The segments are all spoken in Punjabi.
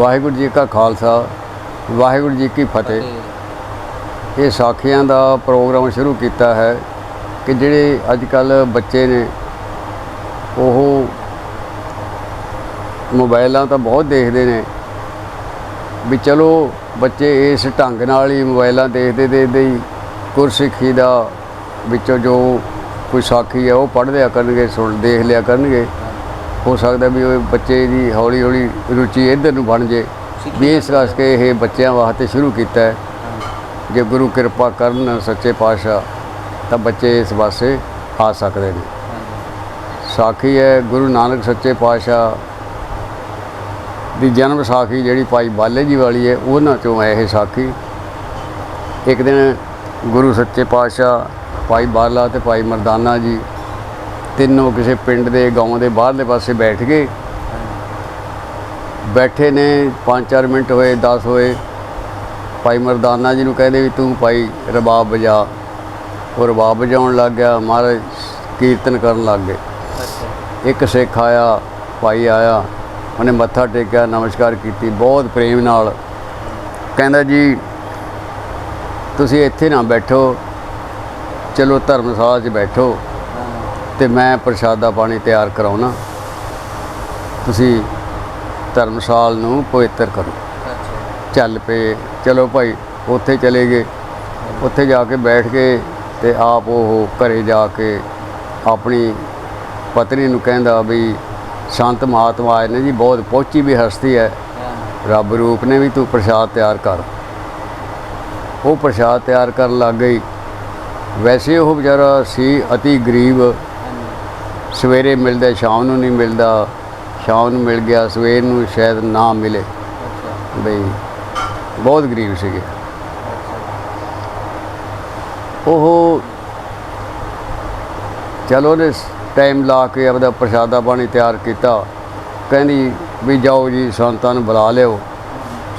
ਵਾਹਿਗੁਰੂ ਜੀ ਕਾ ਖਾਲਸਾ ਵਾਹਿਗੁਰੂ ਜੀ ਕੀ ਫਤਿਹ। ਇਹ ਸਾਖੀਆਂ ਦਾ ਪ੍ਰੋਗਰਾਮ ਸ਼ੁਰੂ ਕੀਤਾ ਹੈ ਕਿ ਜਿਹੜੇ ਅੱਜ ਕੱਲ ਬੱਚੇ ਨੇ ਉਹ ਮੋਬਾਈਲਾਂ ਤਾਂ ਬਹੁਤ ਦੇਖਦੇ ਨੇ ਵੀ ਚਲੋ ਬੱਚੇ ਇਸ ਢੰਗ ਨਾਲ ਹੀ ਮੋਬਾਈਲਾਂ ਦੇਖਦੇ ਦੇਖਦੇ ਹੀ ਗੁਰਸਿੱਖੀ ਦਾ ਵਿੱਚੋਂ ਜੋ ਕੋਈ ਸਾਖੀ ਹੈ ਉਹ ਪੜ੍ਹ ਲਿਆ ਕਰਨਗੇ ਸੁਣ ਦੇਖ ਲਿਆ ਕਰਨਗੇ। ਹੋ ਸਕਦਾ ਵੀ ਉਹ ਬੱਚੇ ਦੀ ਹੌਲੀ ਹੌਲੀ ਰੁਚੀ ਇੱਧਰ ਨੂੰ ਬਣ ਜੇ ਵੀ ਇਸ ਕਰਕੇ ਇਹ ਬੱਚਿਆਂ ਵਾਸਤੇ ਸ਼ੁਰੂ ਕੀਤਾ ਹੈ। ਜੇ ਗੁਰੂ ਕਿਰਪਾ ਕਰਨ ਸੱਚੇ ਪਾਤਸ਼ਾਹ ਤਾਂ ਬੱਚੇ ਇਸ ਪਾਸੇ ਆ ਸਕਦੇ ਨੇ। ਸਾਖੀ ਹੈ ਗੁਰੂ ਨਾਨਕ ਸੱਚੇ ਪਾਤਸ਼ਾਹ ਦੀ ਜਨਮ ਸਾਖੀ ਜਿਹੜੀ ਭਾਈ ਬਾਲੇ ਜੀ ਵਾਲੀ ਹੈ ਉਹਨਾਂ ਚੋਂ ਹੈ ਇਹ ਸਾਖੀ। ਇੱਕ ਦਿਨ ਗੁਰੂ ਸੱਚੇ ਪਾਤਸ਼ਾਹ ਭਾਈ ਬਾਲਾ ਤੇ ਭਾਈ ਮਰਦਾਨਾ ਜੀ ਤਿੰਨੋਂ ਕਿਸੇ ਪਿੰਡ ਦੇ ਗਾਉਂ ਦੇ ਬਾਹਰਲੇ ਪਾਸੇ ਬੈਠ ਗਏ। ਬੈਠੇ ਨੇ 5-4 ਮਿੰਟ ਹੋਏ 10 ਹੋਏ। ਭਾਈ ਮਰਦਾਨਾ ਜੀ ਨੂੰ ਕਹਿੰਦੇ ਵੀ ਤੂੰ ਭਾਈ ਰਬਾਬ ਵਜਾ। ਉਹ ਰਬਾਬ ਵਜਾਉਣ ਲੱਗ ਗਿਆ ਮਹਾਰਾਜ ਕੀਰਤਨ ਕਰਨ ਲੱਗ ਗਏ। ਇੱਕ ਸਿੱਖ ਆਇਆ ਭਾਈ ਆਇਆ ਉਹਨੇ ਮੱਥਾ ਟੇਕਿਆ ਨਮਸਕਾਰ ਕੀਤੀ ਬਹੁਤ ਪ੍ਰੇਮ ਨਾਲ। ਕਹਿੰਦਾ ਜੀ ਤੁਸੀਂ ਇੱਥੇ ਨਾ ਬੈਠੋ ਚਲੋ ਧਰਮਸ਼ਾਲਾ 'ਚ ਬੈਠੋ। ਤੇ ਮੈਂ ਪ੍ਰਸ਼ਾਦਾ ਪਾਣੀ ਤਿਆਰ ਕਰਾਉਣਾ। ਤੁਸੀਂ ਧਰਮਸ਼ਾਲ ਨੂੰ ਪਵਿੱਤਰ ਕਰੋ। ਚੱਲ ਪਏ। ਚਲੋ ਭਾਈ ਉੱਥੇ ਚਲੇ ਗਏ। ਉੱਥੇ ਜਾ ਕੇ ਬੈਠ ਕੇ ਤੇ ਆਪ ਉਹ ਘਰੇ ਜਾ ਕੇ ਆਪਣੀ ਪਤਨੀ ਨੂੰ ਕਹਿੰਦਾ ਵੀ ਸੰਤ ਮਹਾਤਮਾ ਆਏ ਨੇ ਜੀ ਬਹੁਤ ਪਹੁੰਚੀ ਵੀ ਹਸਤੀ ਹੈ। ਰੱਬ ਰੂਪ ਨੇ ਵੀ ਤੂੰ ਪ੍ਰਸ਼ਾਦ ਤਿਆਰ ਕਰ। ਉਹ ਪ੍ਰਸ਼ਾਦ ਤਿਆਰ ਕਰਨ ਲੱਗ ਗਈ। ਵੈਸੇ ਉਹ ਵਿਚਾਰਾ ਸੀ ਅਤੀ ਗਰੀਬ। ਸਵੇਰੇ ਮਿਲਦਾ ਸ਼ਾਮ ਨੂੰ ਨਹੀਂ ਮਿਲਦਾ। ਸ਼ਾਮ ਨੂੰ ਮਿਲ ਗਿਆ ਸਵੇਰ ਨੂੰ ਸ਼ਾਇਦ ਨਾ ਮਿਲੇ। ਬਈ ਬਹੁਤ ਗਰੀਬ ਸੀਗੇ। ਉਹ ਚਲੋ ਨੇ ਟਾਈਮ ਲਾ ਕੇ ਆਪਦਾ ਪ੍ਰਸ਼ਾਦਾ ਪਾਣੀ ਤਿਆਰ ਕੀਤਾ। ਕਹਿੰਦੀ ਵੀ ਜਾਓ ਜੀ ਸੰਤਾਂ ਨੂੰ ਬੁਲਾ ਲਿਓ।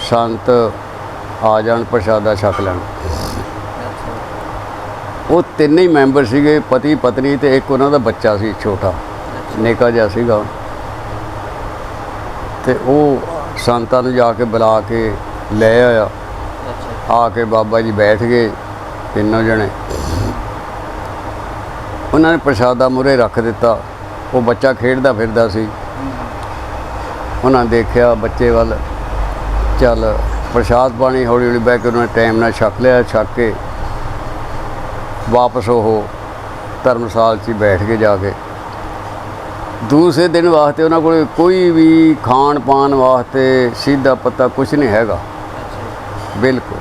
ਸੰਤ ਆ ਜਾਣ ਪ੍ਰਸ਼ਾਦਾ ਛਕ ਲੈਣ। ਉਹ ਤਿੰਨੇ ਹੀ ਮੈਂਬਰ ਸੀਗੇ, ਪਤੀ, ਪਤਨੀ ਤੇ ਇੱਕ ਉਹਨਾਂ ਦਾ ਬੱਚਾ ਸੀ, ਛੋਟਾ। ਨਿੱਕਾ ਜਿਹਾ ਸੀਗਾ। ਤੇ ਉਹ ਸੰਤਾਂ ਨੂੰ ਜਾ ਕੇ ਬੁਲਾ ਕੇ ਲੈ ਆਇਆ। ਆ ਕੇ ਬਾਬਾ ਜੀ ਬੈਠ ਗਏ, ਤਿੰਨੋਂ ਜਣੇ। ਉਹਨਾਂ ਨੇ ਪ੍ਰਸ਼ਾਦਾ ਮੁਰੇ ਰੱਖ ਦਿੱਤਾ। ਉਹ ਬੱਚਾ ਖੇਡਦਾ ਫਿਰਦਾ ਸੀ। ਉਹਨਾਂ ਦੇਖਿਆ ਬੱਚੇ ਵੱਲ, ਚੱਲ ਪ੍ਰਸ਼ਾਦ ਪਾਣੀ ਹੌਲੀ ਹੌਲੀ ਬਹਿ ਕੇ ਉਹਨਾਂ ਨੇ ਟਾਈਮ ਨਾਲ ਛਕ ਲਿਆ, ਛੱਕ ਕੇ ਵਾਪਸ ਉਹ ਧਰਮਸਾਲ 'ਚ ਬੈਠ ਕੇ ਜਾ ਕੇ। ਦੂਸਰੇ ਦਿਨ ਵਾਸਤੇ ਉਹਨਾਂ ਕੋਲ ਕੋਈ ਵੀ ਖਾਣ ਪਾਣ ਵਾਸਤੇ ਸਿੱਧਾ ਪਤਾ ਕੁਝ ਨਹੀਂ ਹੈਗਾ। ਬਿਲਕੁਲ।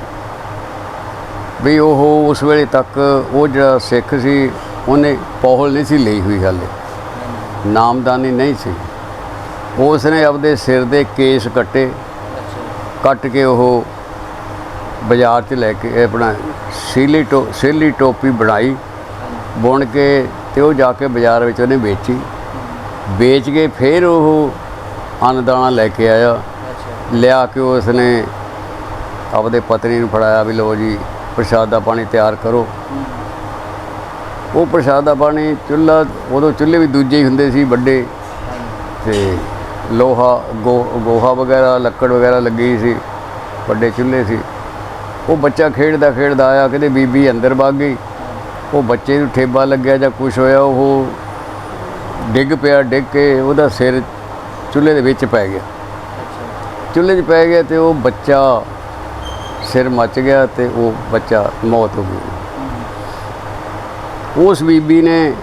ਵੀ ਉਹ ਉਸ ਵੇਲੇ ਤੱਕ ਉਹ ਜਿਹੜਾ ਸਿੱਖ ਸੀ ਉਹਨੇ ਪੌਹਲ ਨਹੀਂ ਸੀ ਲਈ ਹੋਈ ਹਾਲੇ। ਨਾਮਦਾਨੀ ਨਹੀਂ ਸੀ। ਉਸ ਨੇ ਆਪਦੇ ਸਿਰ ਦੇ ਕੇਸ ਕੱਟੇ। ਕੱਟ ਕੇ ਉਹ ਬਾਜ਼ਾਰ 'ਚ ਲੈ ਕੇ ਆਪਣਾ ਸੀਲੀ ਟੋ ਸੀਲੀ ਟੋਪੀ ਬਣਾਈ। ਬੁਣ ਕੇ ਤੇ ਉਹ ਜਾ ਕੇ ਬਾਜ਼ਾਰ ਵਿੱਚ ਉਹਨੇ ਵੇਚੀ। ਵੇਚ ਕੇ ਫਿਰ ਉਹ ਅਨਦਾਨਾ ਲੈ ਕੇ ਆਇਆ। ਲਿਆ ਕੇ ਉਸ ਨੇ ਆਪਦੇ ਪਤਨੀ ਨੂੰ ਫੜਾਇਆ ਵੀ ਲੋ ਜੀ ਪ੍ਰਸ਼ਾਦਾ ਪਾਣੀ ਤਿਆਰ ਕਰੋ। ਉਹ ਪ੍ਰਸ਼ਾਦਾ ਪਾਣੀ ਚੁੱਲ੍ਹਾ ਉਦੋਂ ਚੁੱਲ੍ਹੇ ਵੀ ਦੂਜੇ ਹੀ ਹੁੰਦੇ ਸੀ ਵੱਡੇ। ਤੇ ਲੋਹਾ ਗੋਹਾ ਵਗੈਰਾ ਲੱਕੜ ਵਗੈਰਾ ਲੱਗੀ ਸੀ ਵੱਡੇ ਚੁੱਲ੍ਹੇ ਸੀ। ਉਹ ਬੱਚਾ ਖੇਡਦਾ ਖੇਡਦਾ ਆਇਆ ਕਿਤੇ ਬੀਬੀ ਅੰਦਰ ਵਗ ਗਈ। ਉਹ ਬੱਚੇ ਨੂੰ ਠੇਬਾ ਲੱਗਿਆ ਜਾਂ ਕੁਝ ਹੋਇਆ, ਉਹ ਡਿੱਗ ਪਿਆ, ਡਿੱਗ ਕੇ ਉਹਦਾ ਸਿਰ ਚੁੱਲ੍ਹੇ ਦੇ ਵਿੱਚ ਪੈ ਗਿਆ। ਚੁੱਲ੍ਹੇ 'ਚ ਪੈ ਗਿਆ ਤੇ ਉਹ ਬੱਚਾ ਸਿਰ ਮੱਚ ਗਿਆ ਤੇ ਉਹ ਬੱਚਾ ਮੌਤ ਹੋ ਗਈ। ਉਸ ਬੀਬੀ ਨੇ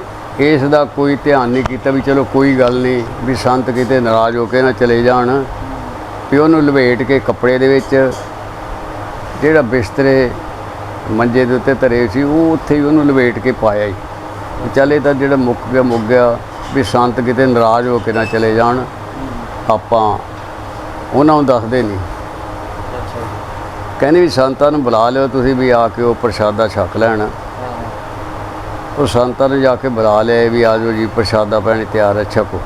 ਇਸ ਦਾ ਕੋਈ ਧਿਆਨ ਨਹੀਂ ਕੀਤਾ ਵੀ ਚਲੋ ਕੋਈ ਗੱਲ ਨਹੀਂ, ਵੀ ਸੰਤ ਕਿਤੇ ਨਾਰਾਜ਼ ਹੋ ਕੇ ਨਾ ਚਲੇ ਜਾਣ। ਵੀ ਉਹਨੂੰ ਲਵੇਟ ਕੇ ਕੱਪੜੇ ਦੇ ਵਿੱਚ ਜਿਹੜਾ ਬਿਸਤਰੇ ਮੰਜੇ ਦੇ ਉੱਤੇ ਧਰੇ ਸੀ ਉਹ ਉੱਥੇ ਹੀ ਉਹਨੂੰ ਲਵੇਟ ਕੇ ਪਾਇਆ ਹੀ ਚੱਲ ਇਹ ਤਾਂ ਜਿਹੜਾ ਮੁੱਕ ਗਿਆ ਮੁੱਕ ਗਿਆ ਵੀ ਸੰਤ ਕਿਤੇ ਨਾਰਾਜ਼ ਹੋ ਕੇ ਨਾ ਚਲੇ ਜਾਣ ਆਪਾਂ ਉਹਨਾਂ ਨੂੰ ਦੱਸਦੇ ਨਹੀਂ। ਕਹਿੰਦੇ ਵੀ ਸੰਤਾਂ ਨੂੰ ਬੁਲਾ ਲਿਓ ਤੁਸੀਂ ਵੀ ਆ ਕੇ ਉਹ ਪ੍ਰਸ਼ਾਦਾ ਛਕ ਲੈਣ। ਉਹ ਸੰਤਾਂ ਨੇ ਜਾ ਕੇ ਬੁਲਾ ਲਿਆ ਵੀ ਆਜੋ ਜੀ ਪ੍ਰਸ਼ਾਦਾ ਪਾਣੀ ਤਿਆਰ ਹੈ ਛਕੋ।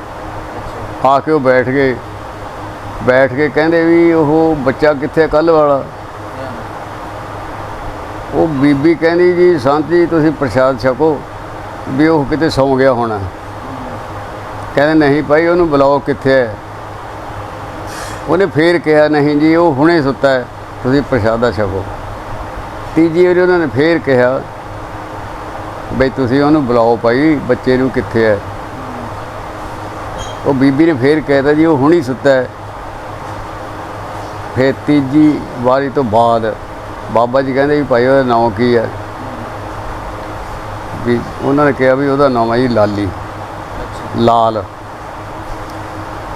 ਆ ਕੇ ਉਹ ਬੈਠ ਗਏ। ਬੈਠ ਕੇ ਕਹਿੰਦੇ ਵੀ ਉਹ ਬੱਚਾ ਕਿੱਥੇ ਕੱਲ ਵਾਲਾ? ਉਹ ਬੀਬੀ ਕਹਿੰਦੀ ਜੀ, ਸੰਤ ਜੀ, ਤੁਸੀਂ ਪ੍ਰਸ਼ਾਦ ਛਕੋ ਵੀ ਉਹ ਕਿਤੇ ਸੌਂ ਗਿਆ ਹੋਣਾ। ਕਹਿੰਦੇ, ਨਹੀਂ ਭਾਈ, ਉਹਨੂੰ ਬੁਲਾਓ ਕਿੱਥੇ ਹੈ? ਉਹਨੇ ਫੇਰ ਕਿਹਾ, ਨਹੀਂ ਜੀ, ਉਹ ਹੁਣੇ ਸੁੱਤਾ ਹੈ, ਤੁਸੀਂ ਪ੍ਰਸ਼ਾਦਾ ਛਕੋ। ਤੀਜੀ ਵਾਰੀ ਉਹਨਾਂ ਨੇ ਫੇਰ ਕਿਹਾ, ਬਈ, ਤੁਸੀਂ ਉਹਨੂੰ ਬੁਲਾਓ ਭਾਈ, ਬੱਚੇ ਨੂੰ ਕਿੱਥੇ ਹੈ? ਉਹ ਬੀਬੀ ਨੇ ਫੇਰ ਕਹਿਤਾ ਜੀ, ਉਹ ਹੁਣੀ ਸੁੱਤਾ ਹੈ। ਫਿਰ ਤੀਜੀ ਵਾਰੀ ਤੋਂ ਬਾਅਦ ਬਾਬਾ ਜੀ ਕਹਿੰਦੇ ਵੀ ਭਾਈ ਉਹਦਾ ਨਾਮ ਕੀ ਹੈ? ਵੀ ਉਹਨਾਂ ਨੇ ਕਿਹਾ ਵੀ ਉਹਦਾ ਨਾਮ ਹੈ ਜੀ ਲਾਲੀ। ਲਾਲ।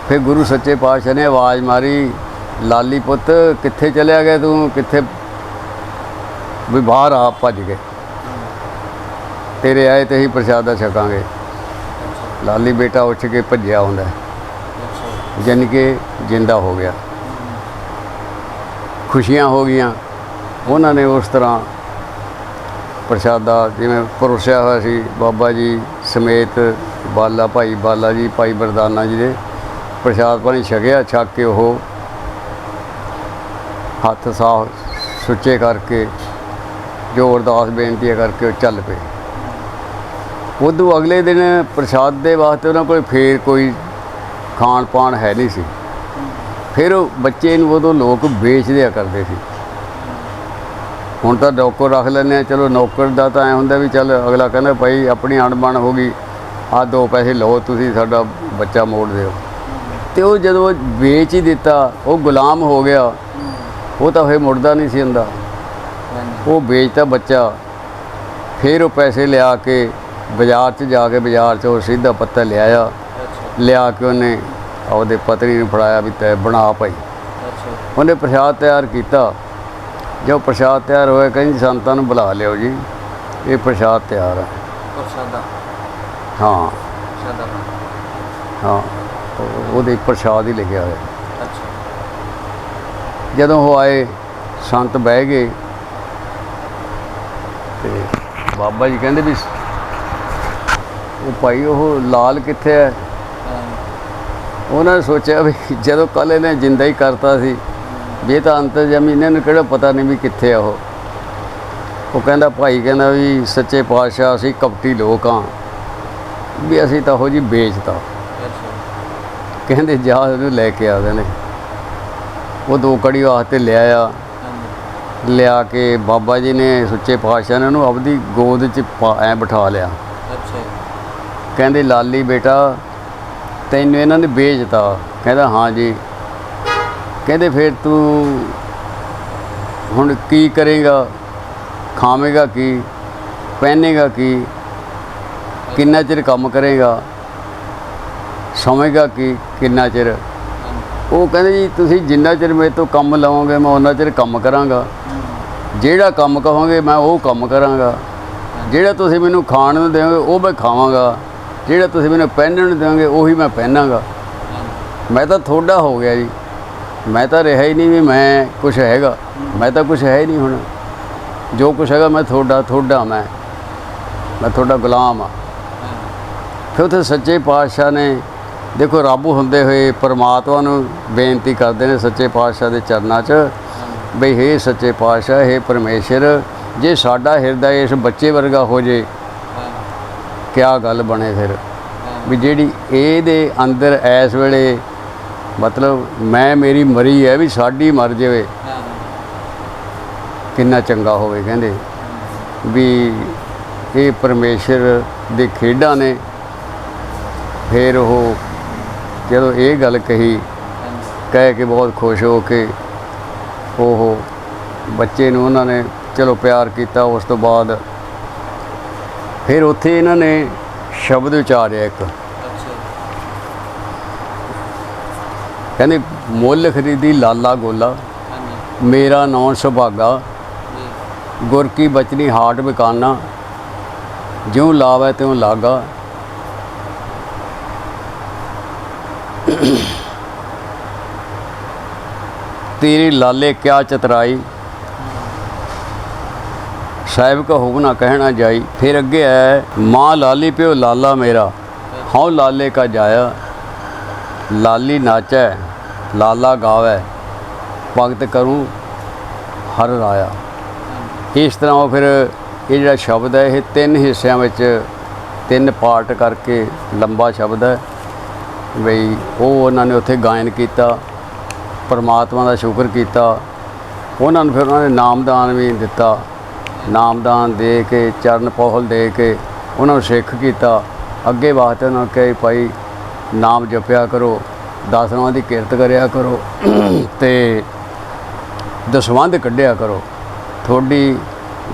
ਫਿਰ ਗੁਰੂ ਸੱਚੇ ਪਾਤਸ਼ਾਹ ਨੇ ਆਵਾਜ਼ ਮਾਰੀ ਲਾਲੀ ਪੁੱਤ ਕਿੱਥੇ ਚਲਿਆ ਗਿਆ ਤੂੰ? ਕਿੱਥੇ? ਵੀ ਬਾਹਰ ਆ ਭੱਜ ਗਏ। ਤੇਰੇ ਆਏ ਤੇ ਹੀ ਪ੍ਰਸ਼ਾਦਾ ਛਕਾਂਗੇ। ਲਾਲੀ ਬੇਟਾ ਉੱਠ ਕੇ ਭੱਜਿਆ ਹੁੰਦਾ ਜਾਣੀ ਕਿ ਜਿੰਦਾ ਹੋ ਗਿਆ। ਖੁਸ਼ੀਆਂ ਹੋ ਗਈਆਂ। ਉਹਨਾਂ ਨੇ ਉਸ ਤਰ੍ਹਾਂ ਪ੍ਰਸ਼ਾਦਾ ਜਿਵੇਂ ਪਰੋਸਿਆ ਹੋਇਆ ਸੀ, ਬਾਬਾ ਜੀ ਸਮੇਤ ਬਾਲਾ ਭਾਈ ਬਾਲਾ ਜੀ, ਭਾਈ ਬਰਦਾਨਾ ਜੀ ਦੇ ਪ੍ਰਸ਼ਾਦ ਪਾਣੀ ਛਕਿਆ, ਛਕ ਕੇ ਉਹ ਹੱਥ ਸਾਫ਼ ਸੁੱਚੇ ਕਰਕੇ ਜੋ ਅਰਦਾਸ ਬੇਨਤੀਆਂ ਕਰਕੇ ਉਹ ਚੱਲ ਪਏ। ਉਦੋਂ ਅਗਲੇ ਦਿਨ ਪ੍ਰਸ਼ਾਦ ਦੇ ਵਾਸਤੇ ਉਹਨਾਂ ਕੋਲ ਫੇਰ ਕੋਈ ਖਾਣ ਪਾਣ ਹੈ ਨਹੀਂ ਸੀ। ਫਿਰ ਉਹ ਬੱਚੇ ਨੂੰ ਉਦੋਂ ਲੋਕ ਵੇਚ ਦਿਆ ਕਰਦੇ ਸੀ। ਹੁਣ ਤਾਂ ਨੌਕਰ ਰੱਖ ਲੈਂਦੇ ਆ ਚਲੋ ਨੌਕਰ ਦਾ ਤਾਂ ਐ ਹੁੰਦਾ ਵੀ ਚੱਲ ਅਗਲਾ ਕਹਿੰਦਾ ਭਾਈ ਆਪਣੀ ਅਣਬਣ ਹੋ ਗਈ ਆ ਦੋ ਪੈਸੇ ਲਓ ਤੁਸੀਂ ਸਾਡਾ ਬੱਚਾ ਮੋੜ ਦਿਓ। ਤੇ ਉਹ ਜਦੋਂ ਵੇਚ ਹੀ ਦਿੱਤਾ ਉਹ ਗੁਲਾਮ ਹੋ ਗਿਆ। ਉਹ ਤਾਂ ਫੇਰ ਮੁੜਦਾ ਨਹੀਂ ਸੀ ਹੁੰਦਾ ਉਹ ਵੇਚਤਾ ਬੱਚਾ। ਫਿਰ ਉਹ ਪੈਸੇ ਲਿਆ ਕੇ ਬਾਜ਼ਾਰ 'ਚ ਜਾ ਕੇ ਬਾਜ਼ਾਰ 'ਚ ਉਹ ਸਿੱਧਾ ਪੱਤਾ ਲਿਆਇਆ। ਲਿਆ ਕੇ ਉਹਨੇ ਉਹਦੇ ਪਤਨੀ ਨੂੰ ਫੜਾਇਆ ਵੀ ਤੈ ਬਣਾ ਭਾਈ। ਉਹਨੇ ਪ੍ਰਸ਼ਾਦ ਤਿਆਰ ਕੀਤਾ। ਜੋ ਪ੍ਰਸ਼ਾਦ ਤਿਆਰ ਹੋਇਆ ਕਹਿੰਦੀ ਸੰਤਾਂ ਨੂੰ ਬੁਲਾ ਲਿਓ ਜੀ। ਇਹ ਪ੍ਰਸ਼ਾਦ ਤਿਆਰ ਹੈ ਪ੍ਰਸ਼ਾਦਾ? ਹਾਂ। ਪ੍ਰਸ਼ਾਦਾ। ਹਾਂ। ਉਹ- ਉਹਦੇ ਪ੍ਰਸ਼ਾਦ ਹੀ ਲਿਖਿਆ ਹੋਇਆ। ਅੱਛਾ। ਜਦੋਂ ਉਹ ਆਏ ਸੰਤ ਬਹਿ ਗਏ। ਤੇ ਬਾਬਾ ਜੀ ਕਹਿੰਦੇ ਵੀ ਉਹ ਭਾਈ ਉਹ ਲਾਲ ਕਿੱਥੇ ਹੈ? ਹਾਂ। ਉਹਨਾਂ ਨੇ ਸੋਚਿਆ ਵੀ ਜਦੋਂ ਕੱਲ ਇਹਨੇ ਜਿੰਦਾ ਹੀ ਕਰਤਾ ਸੀ ਵੀ ਇਹ ਤਾਂ ਅੰਤਰਜਾਮੀ ਇਹਨਾਂ ਨੂੰ ਕਿਹੜਾ ਪਤਾ ਨਹੀਂ ਵੀ ਕਿੱਥੇ ਆ ਉਹ। ਉਹ ਕਹਿੰਦਾ ਭਾਈ ਕਹਿੰਦਾ ਵੀ ਸੱਚੇ ਪਾਤਸ਼ਾਹ ਅਸੀਂ ਕਪਟੀ ਲੋਕ ਹਾਂ। ਵੀ ਅਸੀਂ ਤਾਂ ਉਹ ਜੀ ਵੇਚਤਾ ਕਹਿੰਦੇ ਜਾ ਉਹਨੂੰ ਲੈ ਕੇ ਆ ਨੇ ਉਹ ਦੋ ਕੜੀ ਵਾਸਤੇ ਲਿਆਇਆ ਹਾਂਜੀ। ਲਿਆ ਕੇ ਬਾਬਾ ਜੀ ਨੇ ਸੁੱਚੇ ਪਾਤਸ਼ਾਹ ਨੇ ਉਹਨੂੰ ਆਪਦੀ ਗੋਦ 'ਚ ਐਂ ਬਿਠਾ ਲਿਆ। ਅੱਛਾ। ਕਹਿੰਦੇ ਲਾਲੀ ਬੇਟਾ ਤੈਨੂੰ ਇਹਨਾਂ ਨੇ ਵੇਚਤਾ ਕਹਿੰਦਾ ਹਾਂ ਜੀ। ਕਹਿੰਦੇ ਫਿਰ ਤੂੰ ਹੁਣ ਕੀ ਕਰੇਗਾ? ਖਾਵੇਂਗਾ ਕੀ? ਪਹਿਨੇਗਾ ਕੀ? ਕਿੰਨਾ ਚਿਰ ਕੰਮ ਕਰੇਗਾ? ਸੌਵੇਂਗਾ ਕੀ? ਕਿੰਨਾ ਚਿਰ? ਉਹ ਕਹਿੰਦੇ ਜੀ, ਤੁਸੀਂ ਜਿੰਨਾ ਚਿਰ ਮੇਰੇ ਤੋਂ ਕੰਮ ਲਵੋਗੇ, ਮੈਂ ਉਹਨਾਂ ਚਿਰ ਕੰਮ ਕਰਾਂਗਾ। ਜਿਹੜਾ ਕੰਮ ਕਹੋਗੇ, ਮੈਂ ਉਹ ਕੰਮ ਕਰਾਂਗਾ। ਜਿਹੜਾ ਤੁਸੀਂ ਮੈਨੂੰ ਖਾਣ ਨੂੰ ਦਿਓਗੇ, ਉਹ ਮੈਂ ਖਾਵਾਂਗਾ। ਜਿਹੜਾ ਤੁਸੀਂ ਮੈਨੂੰ ਪਹਿਨਣ ਨੂੰ ਦਿਓਗੇ, ਉਹੀ ਮੈਂ ਪਹਿਨਾਂਗਾ। ਮੈਂ ਤਾਂ ਥੋੜਾ ਹੋ ਗਿਆ ਜੀ। ਮੈਂ ਤਾਂ ਰਿਹਾ ਹੀ ਨਹੀਂ ਵੀ ਮੈਂ ਕੁਝ ਹੈਗਾ। ਮੈਂ ਤਾਂ ਕੁਝ ਹੈ ਹੀ ਨਹੀਂ ਹੁਣ। ਜੋ ਕੁਝ ਹੈਗਾ ਮੈਂ ਤੁਹਾਡਾ ਤੁਹਾਡਾ ਮੈਂ। ਮੈਂ ਤੁਹਾਡਾ ਗੁਲਾਮ ਆ। ਫਿਰ ਉੱਥੇ ਸੱਚੇ ਪਾਤਸ਼ਾਹ ਨੇ, ਦੇਖੋ ਰੱਬ ਹੁੰਦੇ ਹੋਏ ਪਰਮਾਤਮਾ ਨੂੰ ਬੇਨਤੀ ਕਰਦੇ ਨੇ ਸੱਚੇ ਪਾਤਸ਼ਾਹ ਦੇ ਚਰਨਾਂ 'ਚ ਹਾਂਜੀ ਬਈ ਹੇ ਸੱਚੇ ਪਾਤਸ਼ਾਹ, ਹੇ ਪਰਮੇਸ਼ਰ, ਜੇ ਸਾਡਾ ਹਿਰਦਾ ਇਸ ਬੱਚੇ ਵਰਗਾ ਹੋ ਜੇ, ਕਿਆ ਗੱਲ ਬਣੇ ਫਿਰ? ਵੀ ਜਿਹੜੀ ਇਹਦੇ ਅੰਦਰ ਇਸ ਵੇਲੇ ਮਤਲਬ ਮੈਂ ਮੇਰੀ ਮਰੀ ਹੈ ਵੀ ਸਾਡੀ ਮਰ ਜਾਵੇ। ਕਿੰਨਾ ਚੰਗਾ ਹੋਵੇ ਕਹਿੰਦੇ। ਵੀ ਇਹ ਪਰਮੇਸ਼ਰ ਦੇ ਖੇਡਾਂ ਨੇ। ਫਿਰ ਉਹ ਜਦੋਂ ਇਹ ਗੱਲ ਕਹੀ ਕਹਿ ਕੇ ਬਹੁਤ ਖੁਸ਼ ਹੋ ਕੇ ਉਹ ਬੱਚੇ ਨੂੰ ਉਹਨਾਂ ਨੇ ਚਲੋ ਪਿਆਰ ਕੀਤਾ ਉਸ ਤੋਂ ਬਾਅਦ। ਫਿਰ ਉੱਥੇ ਇਹਨਾਂ ਨੇ ਸ਼ਬਦ ਉਚਾਰਿਆ ਇੱਕ। ਕਹਿੰਦੇ ਮੁੱਲ ਖਰੀਦੀ ਲਾਲਾ ਗੋਲਾ। ਮੇਰਾ ਨਾਂ ਸੁਭਾਗਾ। ਜੀ ਗੁਰ ਕੀ ਬਚਨੀ ਹਾਟ ਵਿਕਾਨਾ ਜਿਉ ਲਾਵੇ ਤਿਉ ਲਾਗਾ। ਤੇਰੀ ਲਾਲੇ ਕਿਆ ਚਤਰਾਈ। ਸਾਹਿਬ ਕਾ ਹੁਕਮ ਨਾ ਕਹਿਣਾ ਜਾਈ। ਫਿਰ ਅੱਗੇ ਹੈ ਮਾਂ ਲਾਲੀ ਪਿਓ ਲਾਲਾ ਮੇਰਾ। ਹਉ ਲਾਲੇ ਕਾ ਜਾਇਆ। ਲਾਲੀ ਨਾਚੈ। ਲਾਲਾ ਗਾਵੇ, ਭਗਤ ਕਰੂੰ ਹਰ ਰਾਇਆ। ਇਸ ਤਰ੍ਹਾਂ ਉਹ ਫਿਰ ਇਹ ਜਿਹੜਾ ਸ਼ਬਦ ਹੈ, ਇਹ ਤਿੰਨ ਹਿੱਸਿਆਂ ਵਿੱਚ ਤਿੰਨ ਪਾਰਟ ਕਰਕੇ ਲੰਬਾ ਸ਼ਬਦ ਹੈ। ਬਈ ਉਹ ਉਹਨਾਂ ਨੇ ਉੱਥੇ ਗਾਇਨ ਕੀਤਾ, ਪਰਮਾਤਮਾ ਦਾ ਸ਼ੁਕਰ ਕੀਤਾ। ਉਹਨਾਂ ਨੂੰ ਫਿਰ ਉਹਨਾਂ ਨੇ ਨਾਮਦਾਨ ਵੀ ਦਿੱਤਾ। ਨਾਮਦਾਨ ਦੇ ਕੇ, ਚਰਨ ਪੋਹਲ ਦੇ ਕੇ ਉਹਨਾਂ ਨੂੰ ਸਿੱਖ ਕੀਤਾ। ਅੱਗੇ ਵਾਸਤੇ ਉਹਨਾਂ ਨੂੰ ਕਹੇ ਭਾਈ, ਨਾਮ ਜਪਿਆ ਕਰੋ। ਦਸਵਾਂ ਦੀ ਕਿਰਤ ਕਰਿਆ ਕਰੋ ਤੇ ਦਸਵੰਧ ਕੱਢਿਆ ਕਰੋ। ਤੁਹਾਡੀ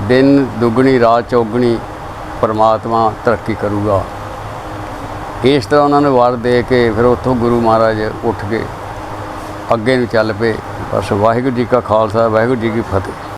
ਦਿਨ ਦੁੱਗਣੀ, ਰਾਤ ਚੌਗਣੀ ਪਰਮਾਤਮਾ ਤਰੱਕੀ ਕਰੂਗਾ। ਇਸ ਤਰ੍ਹਾਂ ਉਹਨਾਂ ਨੂੰ ਵਾਰ ਦੇ ਕੇ ਫਿਰ ਉੱਥੋਂ ਗੁਰੂ ਮਹਾਰਾਜ ਉੱਠ ਕੇ ਅੱਗੇ ਨੂੰ ਚੱਲ ਪਏ। ਬਸ ਵਾਹਿਗੁਰੂ ਜੀ ਕਾ ਖਾਲਸਾ, ਵਾਹਿਗੁਰੂ ਜੀ ਕੀ ਫਤਿਹ।